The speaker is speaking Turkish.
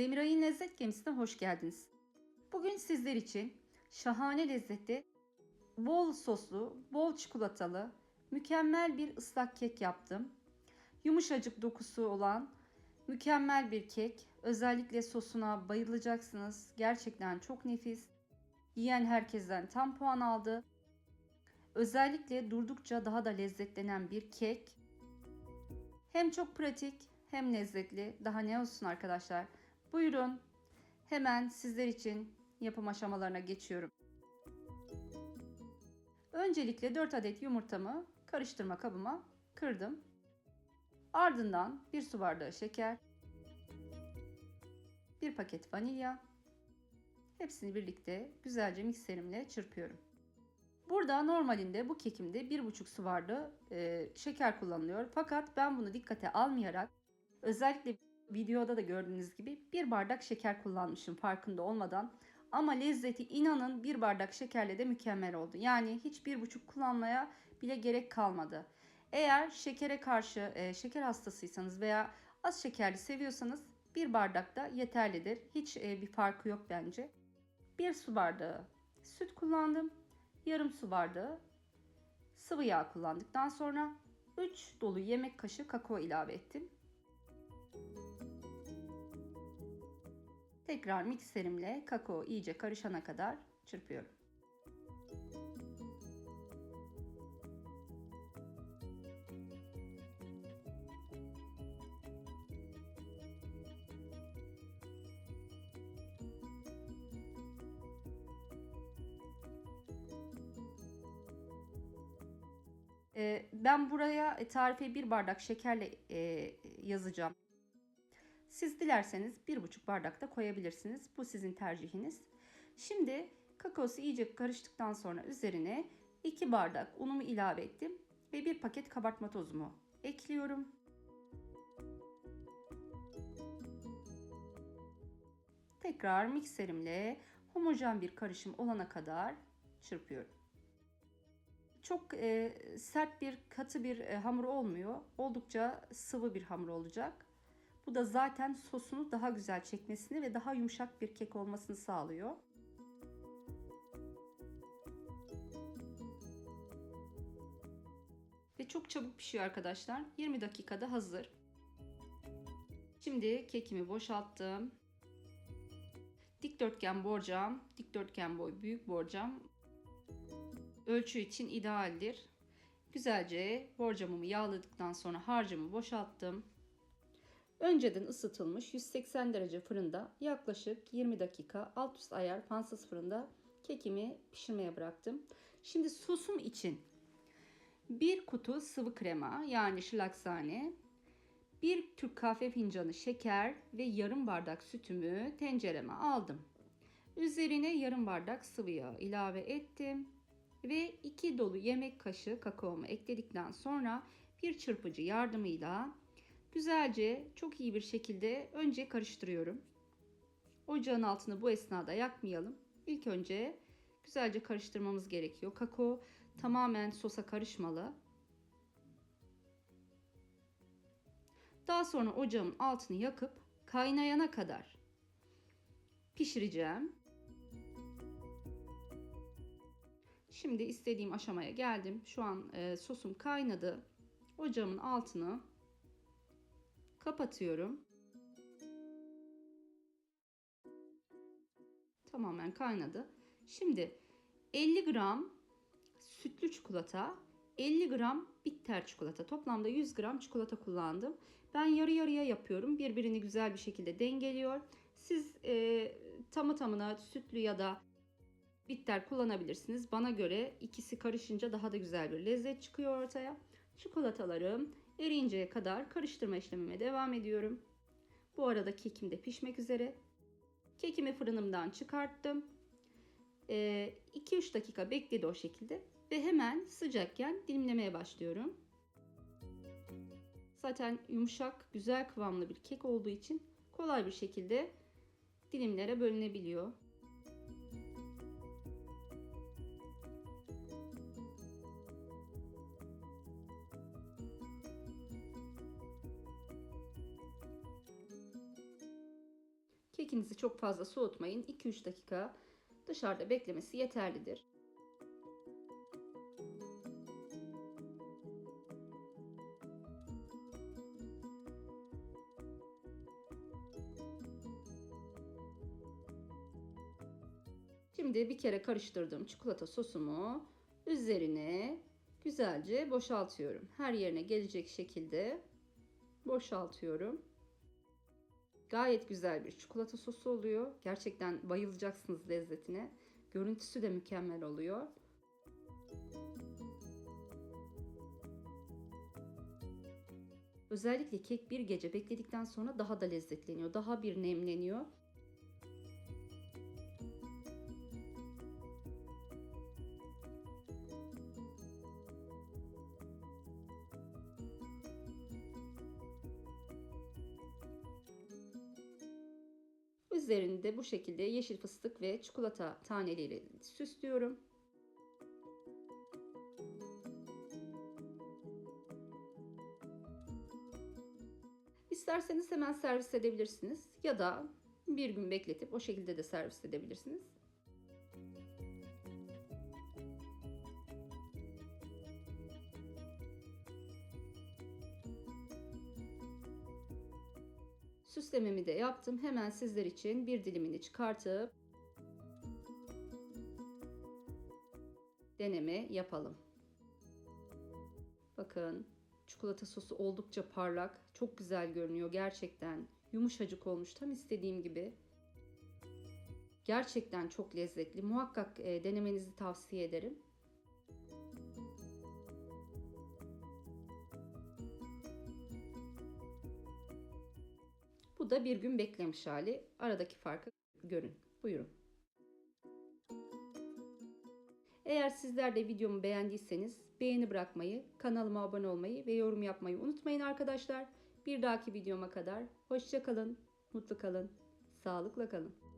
Semiray'ın lezzet gemisine hoş geldiniz. Bugün sizler için şahane lezzetli, bol soslu, bol çikolatalı, mükemmel bir ıslak kek yaptım. Yumuşacık dokusu olan mükemmel bir kek. Özellikle sosuna bayılacaksınız. Gerçekten çok nefis. Yiyen herkesten tam puan aldı. Özellikle durdukça daha da lezzetlenen bir kek. Hem çok pratik hem lezzetli. Daha ne olsun arkadaşlar. Buyurun. Hemen sizler için yapım aşamalarına geçiyorum. Öncelikle 4 adet yumurtamı karıştırma kabıma kırdım. Ardından 1 su bardağı şeker, 1 paket vanilya, hepsini birlikte güzelce mikserimle çırpıyorum. Burada normalinde bu kekimde 1,5 su bardağı e, şeker kullanılıyor. Fakat ben bunu dikkate almayarak özellikle videoda da gördüğünüz gibi bir bardak şeker kullanmışım farkında olmadan. Ama lezzeti inanın bir bardak şekerle de mükemmel oldu. Yani hiç bir buçuk kullanmaya bile gerek kalmadı. Eğer şekere karşı e, şeker hastasıysanız veya az şekerli seviyorsanız bir bardak da yeterlidir. Hiç e, bir farkı yok bence. Bir su bardağı süt kullandım. Yarım su bardağı sıvı yağ kullandıktan sonra 3 dolu yemek kaşığı kakao ilave ettim. Tekrar mikserimle kakao iyice karışana kadar çırpıyorum. Ee, Ben buraya tarife bir bardak şekerle e, yazacağım. Siz dilerseniz bir buçuk bardak da koyabilirsiniz. Bu sizin tercihiniz. Şimdi kakaosu iyice karıştıktan sonra üzerine 2 bardak unumu ilave ettim ve bir paket kabartma tozumu ekliyorum. Tekrar mikserimle homojen bir karışım olana kadar çırpıyorum. Çok e, sert bir katı bir e, hamur olmuyor. Oldukça sıvı bir hamur olacak. Bu da zaten sosunu daha güzel çekmesini ve daha yumuşak bir kek olmasını sağlıyor. Ve çok çabuk pişiyor arkadaşlar. 20 dakikada hazır. Şimdi kekimi boşalttım. Dikdörtgen borcam, dikdörtgen boy büyük borcam ölçü için idealdir. Güzelce borcamımı yağladıktan sonra harcımı boşalttım. Önceden ısıtılmış 180 derece fırında yaklaşık 20 dakika alt üst ayar fansız fırında kekimi pişirmeye bıraktım. Şimdi sosum için bir kutu sıvı krema yani şlaksane, bir Türk kahve fincanı şeker ve yarım bardak sütümü tencereme aldım. Üzerine yarım bardak sıvı yağ ilave ettim ve 2 dolu yemek kaşığı kakaomu ekledikten sonra bir çırpıcı yardımıyla güzelce çok iyi bir şekilde önce karıştırıyorum. Ocağın altını bu esnada yakmayalım. İlk önce güzelce karıştırmamız gerekiyor. Kakao tamamen sosa karışmalı. Daha sonra ocağın altını yakıp kaynayana kadar pişireceğim. Şimdi istediğim aşamaya geldim. Şu an e, sosum kaynadı. Ocağımın altını kapatıyorum. Tamamen kaynadı. Şimdi 50 gram sütlü çikolata, 50 gram bitter çikolata. Toplamda 100 gram çikolata kullandım. Ben yarı yarıya yapıyorum. Birbirini güzel bir şekilde dengeliyor. Siz e, tamı tamına sütlü ya da bitter kullanabilirsiniz. Bana göre ikisi karışınca daha da güzel bir lezzet çıkıyor ortaya. Çikolatalarım eriyinceye kadar karıştırma işlemime devam ediyorum. Bu arada kekim de pişmek üzere. Kekimi fırınımdan çıkarttım. 2-3 ee, dakika bekledi o şekilde ve hemen sıcakken dilimlemeye başlıyorum. Zaten yumuşak, güzel kıvamlı bir kek olduğu için kolay bir şekilde dilimlere bölünebiliyor. Kekinizi çok fazla soğutmayın. 2-3 dakika dışarıda beklemesi yeterlidir. Şimdi bir kere karıştırdığım çikolata sosumu üzerine güzelce boşaltıyorum. Her yerine gelecek şekilde boşaltıyorum. Gayet güzel bir çikolata sosu oluyor. Gerçekten bayılacaksınız lezzetine. Görüntüsü de mükemmel oluyor. Özellikle kek bir gece bekledikten sonra daha da lezzetleniyor. Daha bir nemleniyor. Üzerinde bu şekilde yeşil fıstık ve çikolata taneleri süslüyorum. İsterseniz hemen servis edebilirsiniz ya da bir gün bekletip o şekilde de servis edebilirsiniz. Süslememi de yaptım. Hemen sizler için bir dilimini çıkartıp deneme yapalım. Bakın çikolata sosu oldukça parlak. Çok güzel görünüyor gerçekten. Yumuşacık olmuş tam istediğim gibi. Gerçekten çok lezzetli. Muhakkak e, denemenizi tavsiye ederim. Da bir gün beklemiş hali. Aradaki farkı görün. Buyurun. Eğer sizler de videomu beğendiyseniz beğeni bırakmayı, kanalıma abone olmayı ve yorum yapmayı unutmayın arkadaşlar. Bir dahaki videoma kadar hoşça kalın, mutlu kalın, sağlıkla kalın.